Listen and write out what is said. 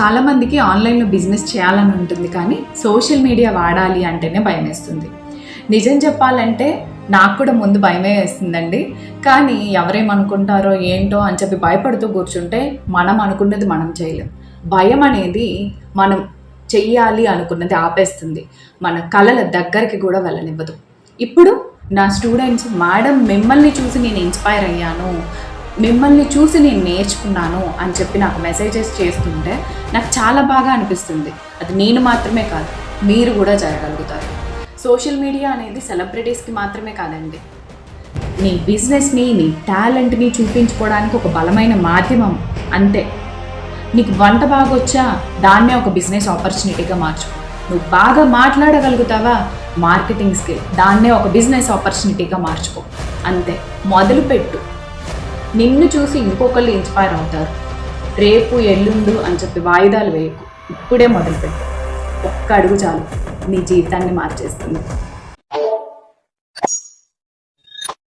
చాలామందికి ఆన్లైన్లో బిజినెస్ చేయాలని ఉంటుంది కానీ సోషల్ మీడియా వాడాలి అంటేనే భయం వేస్తుంది నిజం చెప్పాలంటే నాకు కూడా ముందు భయమే వేస్తుందండి. కానీ ఎవరేమనుకుంటారో ఏంటో అని చెప్పి భయపడుతూ కూర్చుంటే మనం అనుకున్నది మనం చేయలేం. భయం అనేది మనం చెయ్యాలి అనుకున్నది ఆపేస్తుంది. మన కళల దగ్గరికి కూడా వెళ్ళనివ్వదు. ఇప్పుడు నా స్టూడెంట్స్ మేడం మిమ్మల్ని చూసి నేను ఇన్స్పైర్ అయ్యాను. మిమ్మల్ని చూసి నేను నేర్చుకున్నాను అని చెప్పి నాకు మెసేజెస్ చేస్తుంటే నాకు చాలా బాగా అనిపిస్తుంది. అది నేను మాత్రమే కాదు మీరు కూడా చేయగలుగుతారు సోషల్ మీడియా అనేది సెలబ్రిటీస్కి మాత్రమే కాదండి. నీ బిజినెస్ని నీ టాలెంట్ని చూపించుకోవడానికి ఒక బలమైన మాధ్యమం అంతే. నీకు వంట బాగా వచ్చా దాన్నే ఒక బిజినెస్ ఆపర్చునిటీగా మార్చు నువ్వు బాగా మాట్లాడగలుగుతావా? మార్కెటింగ్ స్కిల్ దాన్నే ఒక బిజినెస్ ఆపర్చునిటీగా మార్చుకో. అంతే. మొదలుపెట్టు. నిన్ను చూసి ఇంకొకళ్ళు ఇన్స్పైర్ అవుతారు. రేపు ఎల్లుండు అని చెప్పి వాయిదాలు వేయకు. ఇప్పుడే మొదలుపెట్టు. ఒక్క అడుగు చాలు. నీ జీవితాన్ని మార్చేస్తుంది.